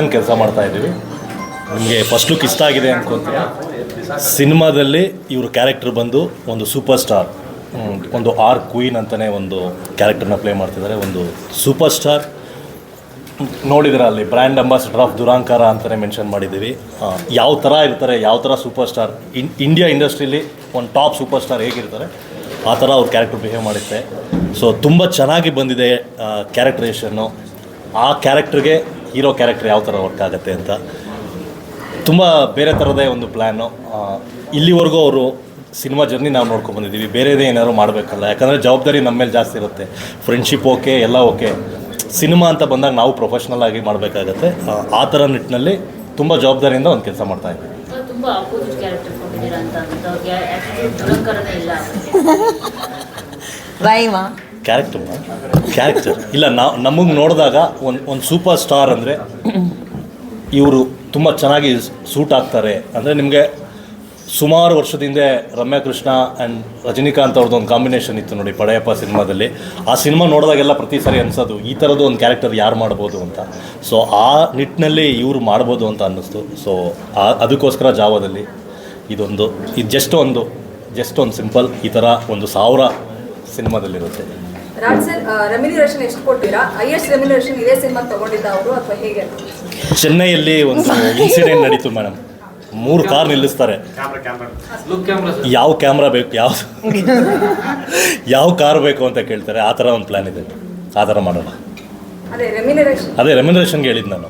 ಕೊಟ್ಟಂಗೆ ಕೆಲಸ ಮಾಡ್ತಾ ಇದ್ದೀವಿ. ನಿಮಗೆ ಫಸ್ಟ್ ಲುಕ್ ಇಷ್ಟ ಆಗಿದೆ ಅನ್ಕೊಂತೀನಿ ಸಿನಿಮಾದಲ್ಲಿ ಇವ್ರ ಕ್ಯಾರೆಕ್ಟರ್ ಬಂದು ಒಂದು ಸೂಪರ್ ಸ್ಟಾರ್ ಒಂದು ಆರ್ ಕ್ವೀನ್ ಅಂತಲೇ ಒಂದು ಕ್ಯಾರೆಕ್ಟರ್ನ ಪ್ಲೇ ಮಾಡ್ತಿದ್ದಾರೆ. ಒಂದು ಸೂಪರ್ ಸ್ಟಾರ್ ನೋಡಿದ್ರೆ ಅಲ್ಲಿ ಬ್ರ್ಯಾಂಡ್ ಅಂಬಾಸಿಡರ್ ಆಫ್ ದುರಾಂಕಾರ ಅಂತಲೇ ಮೆನ್ಷನ್ ಮಾಡಿದ್ದೀವಿ. ಯಾವ ಥರ ಇರ್ತಾರೆ, ಯಾವ ಥರ ಸೂಪರ್ ಸ್ಟಾರ್ ಇನ್ ಇಂಡಿಯಾ ಇಂಡಸ್ಟ್ರೀಲಿ ಒಂದು ಟಾಪ್ ಸೂಪರ್ ಸ್ಟಾರ್ ಹೇಗಿರ್ತಾರೆ, ಆ ಥರ ಅವ್ರ ಕ್ಯಾರೆಕ್ಟರ್ ಬಿಹೇವ್ ಮಾಡುತ್ತೆ ಸೊ ತುಂಬ ಚೆನ್ನಾಗಿ ಬಂದಿದೆ ಕ್ಯಾರೆಕ್ಟರೇಷನ್ನು ಆ ಕ್ಯಾರೆಕ್ಟ್ರಿಗೆ ಹೀರೋ ಕ್ಯಾರೆಕ್ಟರ್ ಯಾವ ಥರ ವರ್ಕ್ ಆಗುತ್ತೆ ಅಂತ. ತುಂಬ ಬೇರೆ ಥರದೇ ಒಂದು ಪ್ಲ್ಯಾನು ಇಲ್ಲಿವರೆಗೂ ಅವರು ಸಿನಿಮಾ ಜರ್ನಿ ನಾವು ನೋಡ್ಕೊಂಡು ಬಂದಿದ್ದೀವಿ. ಬೇರೆದೇ ಏನಾದ್ರು ಮಾಡಬೇಕಲ್ಲ. ಯಾಕಂದರೆ ಜವಾಬ್ದಾರಿ ನಮ್ಮ ಮೇಲೆ ಜಾಸ್ತಿ ಇರುತ್ತೆ. ಫ್ರೆಂಡ್ಶಿಪ್ ಓಕೆ ಎಲ್ಲ ಓಕೆ ಸಿನಿಮಾ ಅಂತ ಬಂದಾಗ ನಾವು ಪ್ರೊಫೆಷ್ನಲ್ ಆಗಿ ಮಾಡಬೇಕಾಗತ್ತೆ. ಆ ಥರ ನಿಟ್ಟಿನಲ್ಲಿ ತುಂಬ ಜವಾಬ್ದಾರಿಯಿಂದ ಒಂದು ಕೆಲಸ ಮಾಡ್ತಾ ಇದ್ದೀವಿ. ಅಪೋಸಿಟ್ ಕ್ಯಾರೆಕ್ಟರ್ ಕ್ಯಾರೆಕ್ಟರ್ ಇಲ್ಲ ನಾವು ನಮಗೆ ನೋಡಿದಾಗ ಒಂದು ಒಂದು ಸೂಪರ್ ಸ್ಟಾರ್ ಅಂದರೆ ಇವರು ತುಂಬ ಚೆನ್ನಾಗಿ ಸೂಟ್ ಆಗ್ತಾರೆ. ಅಂದರೆ ನಿಮಗೆ ಸುಮಾರು ವರ್ಷದ ಹಿಂದೆ ರಮ್ಯಾ ಕೃಷ್ಣ ಆ್ಯಂಡ್ ರಜನಿಕಾಂತ್ ಅವ್ರದ್ದು ಒಂದು ಕಾಂಬಿನೇಷನ್ ಇತ್ತು ನೋಡಿ ಪಡೆಯಪ್ಪ ಸಿನಿಮಾದಲ್ಲಿ. ಆ ಸಿನಿಮಾ ನೋಡಿದಾಗೆಲ್ಲ ಪ್ರತಿ ಸಾರಿ ಅನಿಸೋದು, ಈ ಥರದ್ದು ಒಂದು ಕ್ಯಾರೆಕ್ಟರ್ ಯಾರು ಮಾಡ್ಬೋದು ಅಂತ. ಸೊ ಆ ನಿಟ್ಟಿನಲ್ಲಿ ಇವರು ಮಾಡ್ಬೋದು ಅಂತ ಅನ್ನಿಸ್ತು. ಸೊ ಅದಕ್ಕೋಸ್ಕರ ಜಾವದಲ್ಲಿ ಇದೊಂದು, ಇದು ಜಸ್ಟ್ ಒಂದು ಜಸ್ಟ್ ಒಂದು ಸಿಂಪಲ್ ಈ ಥರ ಒಂದು ಸಾವಿರ ಸಿನಿಮಾದಲ್ಲಿರುತ್ತೆ. ರಾಜ್ ಸರ್ ರೆಮ್ಯುನರೇಷನ್ ಎಷ್ಟು ಕೊಟ್ಟಿರಾ ಹೈಯೆಸ್ಟ್ ರೆಮ್ಯುನರೇಷನ್ ಇದೇ ಸಿನಿಮಾ ತಗೊಂಡಿದ್ದ ಅವರು ಅಥವಾ ಹೇಗೆ? ಚೆನ್ನೈಯಲ್ಲಿ ಒಂದು ಇನ್ಸಿಡೆಂಟ್ ನಡೀತು ಮೇಡಮ್ ಮೂರು ಕಾರ್ ನಿಲ್ಲಿಸ್ತಾರೆ. ಯಾವ ಕ್ಯಾಮ್ರಾ ಬೇಕು ಯಾವ ಯಾವ ಕಾರ್ ಬೇಕು ಅಂತ ಕೇಳ್ತಾರೆ. ಆ ಥರ ಒಂದು ಪ್ಲ್ಯಾನ್ ಇದೆ. ಆ ಥರ ಮಾಡೋಣ. ಅದೇ ರೆಮ್ಯುನರೇಷನ್. ಅದೇ ರೆಮ್ಯುನರೇಷನ್ಗೆ ಹೇಳಿದ್ದು ನಾನು.